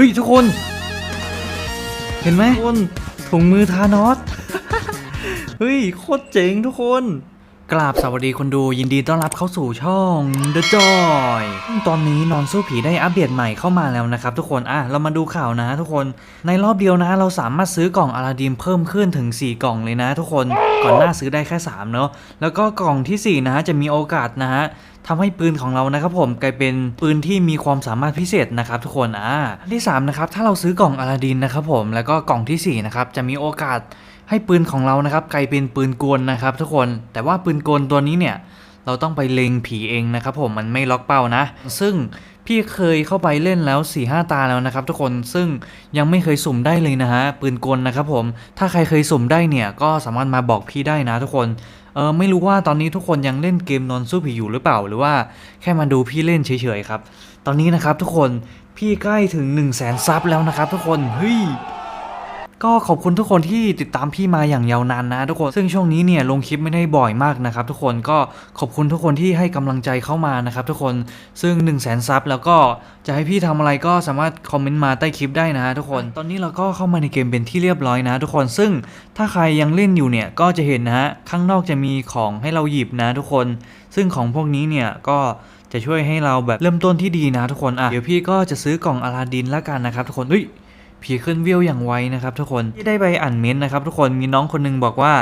ฮ้ยทุกคน เห็นไหมทุกคนถุงมือทานอส เฮ้ยโคตรเจ๋งทุกคน กราบสวัสดีคนดูยินดีต้อนรับเข้าสู่ช่อง The Joy ตอนนี้นอนสู้ผีได้อัปเดตใหม่เข้ามาแล้วนะครับทุกคนอะเรามาดูข่าวนะทุกคนในรอบเดียวนะ เราสามารถซื้อกล่องอลาดิมเพิ่มขึ้นถึง 4 กล่องเลยนะ ทุกคนก่อนหน้าซื้อได้แค่ 3 เนาะแล้วก็กล่องทีสี่ 4 นะฮะจะมีโอกาสนะฮะทำให้ปืนของเรานะครับผมกลายเป็นปืนที่มีความสามารถพิเศษนะครับทุกคนอ่าที่สามนะครับถ้าเราซื้อกล่องอลาดินนะครับผมแล้วก็กล่องที่สี่นะครับจะมีโอกาส ให้ปืนของเรานะครับกลายเป็นปืนกลนะครับ ทุกคนแต่ว่าปืนกลตัวนี้เนี่ยเราต้องไปเล็งผีเองนะครับ ผมมันไม่ล็อกเป้านะ ซึ่งพี่เคยเข้าไปเล่นแล้ว4ีหตาแล้วนะครับ ทุกคนซึ่งยังไม่เคยสุ่มได้เลยนะฮะปืนกลนะครับ ผมถ้าใครเคยสุ่มได้เนี่ยก็สามารถมาบอกพี่ได้นะ ทุกคนเออไม่รู้ว่าตอนนี้ทุกคนยังเล่นเกมนอนสู้ผีอยู่หรือเปล่า หรือว่าแค่มาดูพี่เล่นเฉยๆครับ ตอนนี้นะครับทุกคนพี่ใกล้ถึง 1 0 0 0 0แสนซับแล้วนะครับ ทุกคนเฮ้ย ก็ขอบคุณทุกคนที่ติดตามพี่มาอย่างยาวนานนะทุกคน ซึ่งช่วงนี้เนี่ยลงคลิปไม่ได้บ่อยมากนะครับทุกคนก็ขอบคุณทุกคนที่ให้กำลังใจเข้ามานะครับทุกคนซึ่ง1นึ่งแสนซับแล้วก็จะให้พี่ทำอะไรก็สามารถคอมเมนต์มาใต้คลิปได้นะทุกคนตอนนี้เราก็เข้ามาในเกมเป็นที่เรียบร้อยนะ ทุกคนซึ่งถ้าใครยังเล่นอยู่เนี่ยก็จะเห็นนะฮะข้างนอกจะมีของให้เราหยิบนะทุกคน ซึ่งของพวกนี้เนี่ยก็จะช่วยให้เราแบบเริ่มต้นที่ดีนะทุกคนอะเดี๋ยวพี่ก็จะซื้อกล่องอลาดินละกันนะครับทุกคนเฮ้ย ผีขึ้นเวอย่างไวนะครับทุกคนที่ได้ไปอ่านเม้นต์นะครับทุกคนมีน้องคนหนึงบอกว่า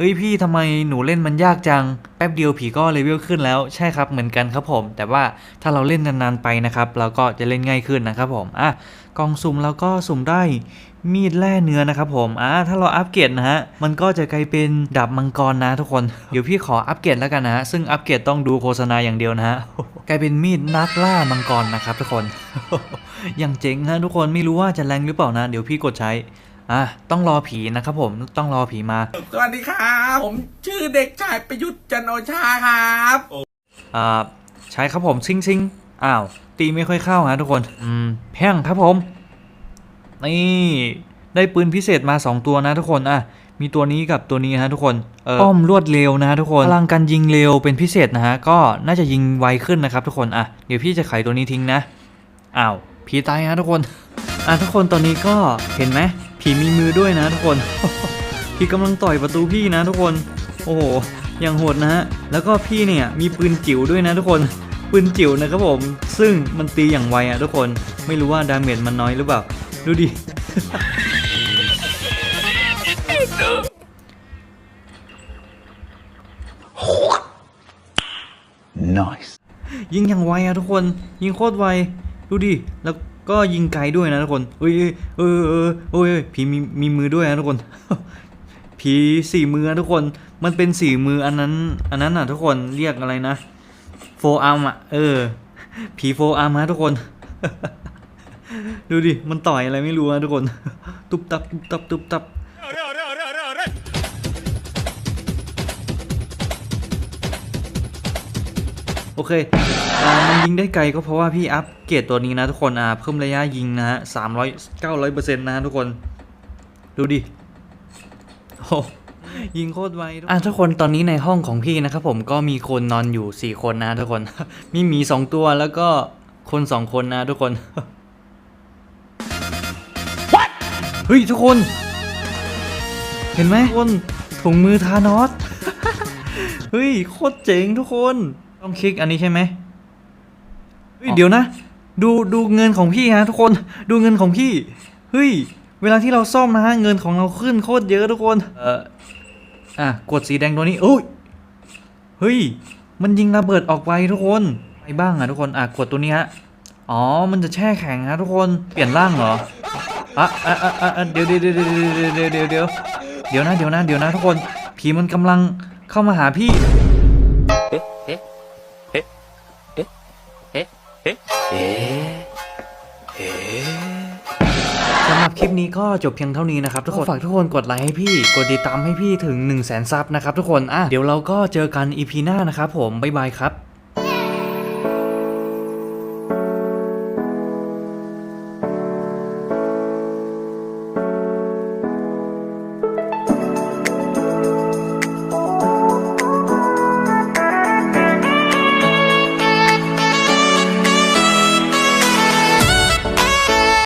เอ้ยพี่ทำไมหนูเล่นมันยากจัง แป๊บเดียวผีก็เลเวลขึ้นแล้วใช่ครับเหมือนกันครับผม แต่ว่าถ้าเราเล่นนานๆไปนะครับ เราก็จะเล่นง่ายขึ้นนะครับผมอะกล่องสุ่มเราก็สุ่มได้มีดแล่เนื้อนะครับผมอะถ้าเราอัปเกรดนะฮะ มันก็จะกลายเป็นดาบมังกรนะทุกคน เดี๋ยวพี่ขออัปเกรดแล้วกันนะฮะ ซึ่งอัปเกรดต้องดูโฆษณาอย่างเดียวนะฮะ กลายเป็นมีดนักล่ามังกรนะครับทุกคน อย่างเจ๋งฮะทุกคนไม่รู้ว่าจะแรงหรือเปล่านะ เดี๋ยวพี่กดใช้ อะต้องรอผีนะครับผมต้องรอผีมา สวัสดีครับ ผมชื่อเด็กชายประยุทธ์จันโอชาครับอ่าใช้ครับผมซิงซิงอ้าวตีไม่ค่อยเข้าฮะทุกคนอืมแพ่งครับผม นี่ได้ปืนพิเศษมา 2 ตัวนะทุกคนอะมีตัวนี้กับตัวนี้ฮะทุกคนเออป้อมรวดเร็วนะฮะทุกคนพลังการยิงเร็วเป็นพิเศษนะฮะก็น่าจะยิงไวขึ้นนะครับทุกคนอะเดี๋ยวพี่จะไขตัวนี้ทิ้งนะอ้าวผีตายฮะทุกคนอะทุกคนตอนนี้ก็เห็นไหม ผีมีมือด้วยนะทุกคนผีกำลังต่อยประตูพี่นะทุกคน โอ้โหอย่างโหดนะฮะ แล้วก็พี่เนี่ยมีปืนจิ๋วด้วยนะทุกคน ปืนจิ๋วนะครับผม ซึ่งมันตีอย่างไวอะทุกคน ไม่รู้ว่าดาเมจมันน้อยหรือเปล่า ดูดิ Nice. ยิงอย่างไวอะทุกคน ยิงโคตรไว ดูดิ แล้ว ก็ยิงไกลด้วยนะทุกคนเอ้ยเอ้ยเออเออเอ้ยผีมีมีมือด้วยนะทุกคน ผีสี่มือนะทุกคน มันเป็นสี่มืออันนั้น อันนั้นอะทุกคนเรียกอะไรนะโฟอาร์มอะเออ ผีโฟอาร์มฮะทุกคน ดูดิ มันต่อยอะไรไม่รู้นะทุกคน ตุบตับตุบตับตุบตับ โอเคอ่ามันยิงได้ไกลก็เพราะว่าพี่อัพเกรดตัวนี้นะทุกคนอ่าเพิ่มระยะยิงนะฮะสามร้อยเก้าร้อยเปอร์เซ็นต์นะฮะทุกคน ดูดิโอ้ยิงโคตรไวด้วยอะทุกคนตอนนี้ในห้องของพี่นะครับผมก็มีคนนอนอยู่ 4 คนนะทุกคนมีหมี2ตัวแล้วก็คน 2 คนนะทุกคนเฮ้ยทุกคน เห็นไหมทุกคนถุงมือทานอส เฮ้ย โคตรเจ๋งทุกคน ต้องคลิกอันนี้ใช่ไหมเฮ้ยเดี๋ยวนะ ดูดูเงินของพี่ฮะทุกคนดูเงินของพี่เฮ้ยเวลาที่เราซ่อมนะฮะเงินของเราขึ้นโคตรเยอะทุกคน เอออะกดสีแดงตัวนี้เอ้ยเฮ้ยมันยิงระเบิดออกไปทุกคนไปบ้างอะทุกคนอะกดตัวนี้ฮะอ๋อ มันจะแช่แข็งฮะทุกคนเปลี่ยนร่างเหรออะอะอะอะเดี๋ยวเดี๋ยวเดี๋ยวเดี๋ยวเดี๋ยวเดี๋ยวเดี๋ยวนะเดี๋ยวนะเดี๋ยวนะทุกคนผีมันกำลังเข้ามาหาพี่ สำหรับคลิปนี้ก็จบเพียงเท่านี้นะครับทุกคนฝากทุกคนกดไลค์ให้พี่ กดติดตามให้พี่ถึง 1 0 0 0 0แสนซับนะครับทุกคนอะเดี๋ยวเราก็เจอกันอีพีหน้านะครับผม บ๊ายบายครับ